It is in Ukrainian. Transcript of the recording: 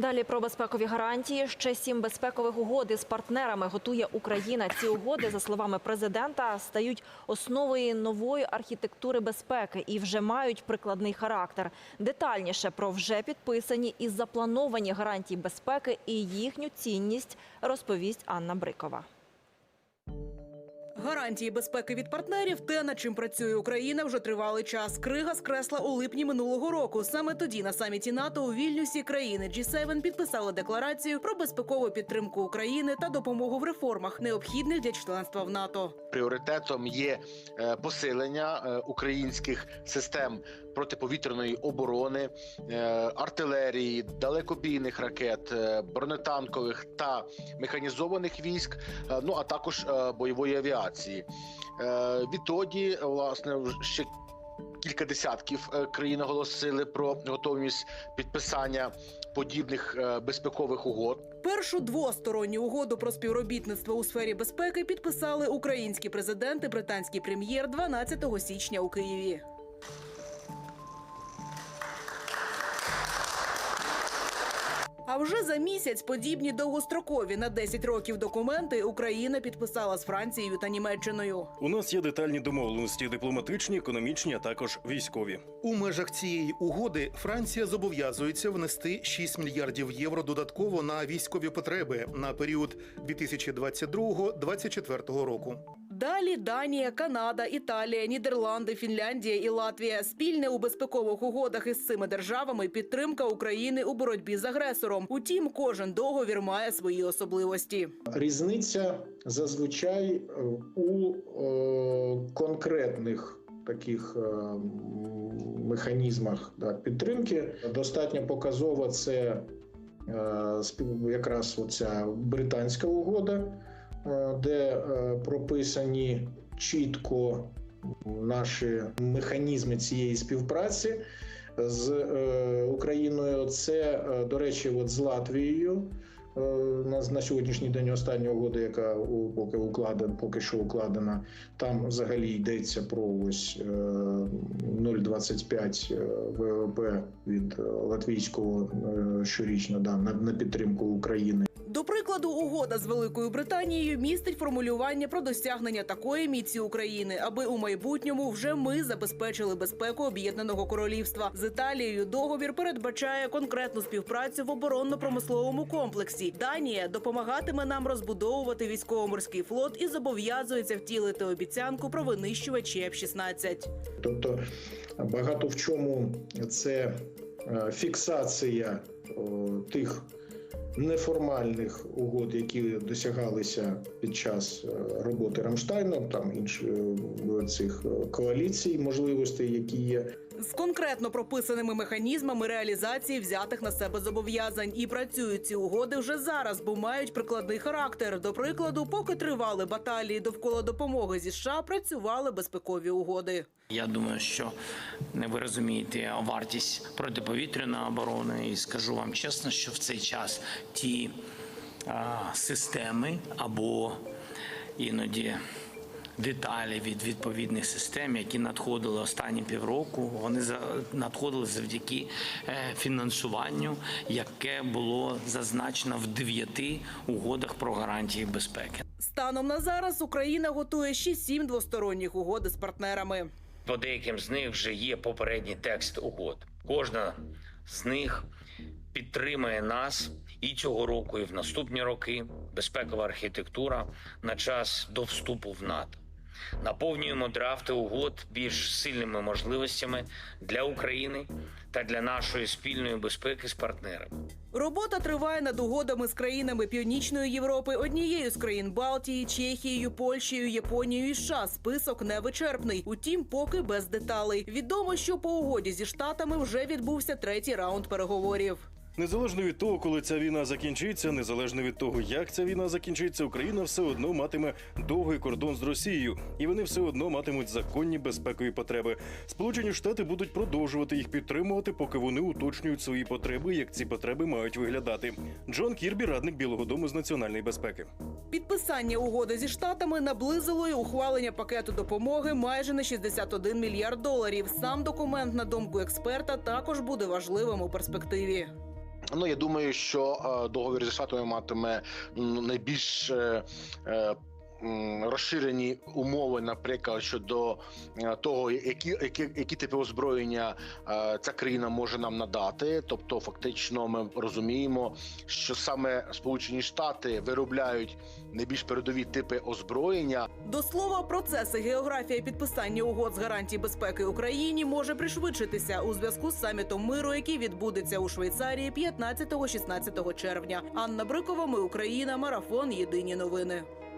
Далі про безпекові гарантії. Ще сім безпекових угод із партнерами готує Україна. Ці угоди, за словами президента, стають основою нової архітектури безпеки і вже мають прикладний характер. Детальніше про вже підписані і заплановані гарантії безпеки і їхню цінність розповість Анна Брикова. Гарантії безпеки від партнерів те, над чим працює Україна вже тривалий час. Крига скресла у липні минулого року. Саме тоді на саміті НАТО у Вільнюсі країни G7 підписали декларацію про безпекову підтримку України та допомогу в реформах, необхідних для членства в НАТО. Пріоритетом є е, посилення е, українських систем протиповітряної оборони, е, артилерії, далекобійних ракет, е, бронетанкових та механізованих військ, е, ну а також бойової авіації. Відтоді, власне, ще кілька десятків країн оголосили про готовність підписання подібних безпекових угод. Першу двосторонню угоду про співробітництво у сфері безпеки підписали українські президенти, британський прем'єр 12 січня у Києві. А вже за місяць подібні довгострокові на 10 років документи Україна підписала з Францією та Німеччиною. У нас є детальні домовленості дипломатичні, економічні, а також військові. У межах цієї угоди Франція зобов'язується внести 6 мільярдів євро додатково на військові потреби на період 2022-2024 року. Далі Данія, Канада, Італія, Нідерланди, Фінляндія і Латвія. Спільне у безпекових угодах із цими державами підтримка України у боротьбі з агресором. Утім, кожен договір має свої особливості. Різниця зазвичай е, у е, конкретних таких е, механізмах да, підтримки. Достатньо показово це е, якраз оця британська угода, де е, прописані чітко наші механізми цієї співпраці з е, Україною. Це, е, до речі, от з Латвією. Е, На, на сьогоднішній день остання угода, яка поки укладена, поки що укладена, там взагалі йдеться про ось е, 0,25 ВВП від е, латвійського е, щорічно да, на, на підтримку України. До угода з Великою Британією містить формулювання про досягнення такої міці України, аби у майбутньому вже ми забезпечили безпеку об'єднаного королівства. З Італією договір передбачає конкретну співпрацю в оборонно-промисловому комплексі. Данія допомагатиме нам розбудовувати військово-морський флот і зобов'язується втілити обіцянку про винищувачі F-16. Тобто багато в чому це е, фіксація тих неформальних угод, які досягалися під час е, роботи Рамштайну, там інших е, цих е, коаліцій, можливостей, які є. з конкретно прописаними механізмами реалізації взятих на себе зобов'язань. І працюють ці угоди вже зараз, бо мають прикладний характер. До прикладу, поки тривали баталії довкола допомоги зі США, працювали безпекові угоди. Я думаю, що ви розумієте вартість протиповітряної оборони, і скажу вам чесно, що в цей час ті а, системи або іноді деталі від відповідних систем, які надходили останні півроку, вони за- надходили завдяки е, фінансуванню, яке було зазначено в дев'яти угодах про гарантії безпеки. Станом на зараз Україна готує ще сім двосторонніх угод з партнерами. По деяким з них вже є попередній текст угод. Кожна з них підтримує нас і цього року, і в наступні роки. Безпекова архітектура на час до вступу в НАТО. Наповнюємо драфти угод більш сильними можливостями для України та для нашої спільної безпеки з партнерами. Робота триває над угодами з країнами Північної Європи, однією з країн Балтії, Чехією, Польщею, Японією і США. Список невичерпний. Утім, поки без деталей. Відомо, що по угоді зі штатами вже відбувся третій раунд переговорів. Незалежно від того, коли ця війна закінчиться, незалежно від того, як ця війна закінчиться, Україна все одно матиме довгий кордон з Росією, і вони все одно матимуть законні безпекові потреби. Сполучені Штати будуть продовжувати їх підтримувати, поки вони уточнюють свої потреби, як ці потреби мають виглядати. Джон Кірбі, радник Білого Дому з національної безпеки. Підписання угоди зі штатами наблизило і ухвалення пакету допомоги майже на 61 мільярд доларів. Сам документ, на думку експерта, також буде важливим у перспективі. Ну я думаю, що е, договір зі штатами матиме найбільш е, е, розширені умови, наприклад, щодо е, того, які, які, які типи озброєння е, ця країна може нам надати. Тобто, фактично, ми розуміємо, що саме Сполучені Штати виробляють найбільш передові типи озброєння, До слова, процеси географія підписання угод з гарантій безпеки Україні може пришвидшитися у зв'язку з самітом миру, який відбудеться у Швейцарії 15-16 червня. Анна Брикова, ми Україна, марафон. Єдині новини.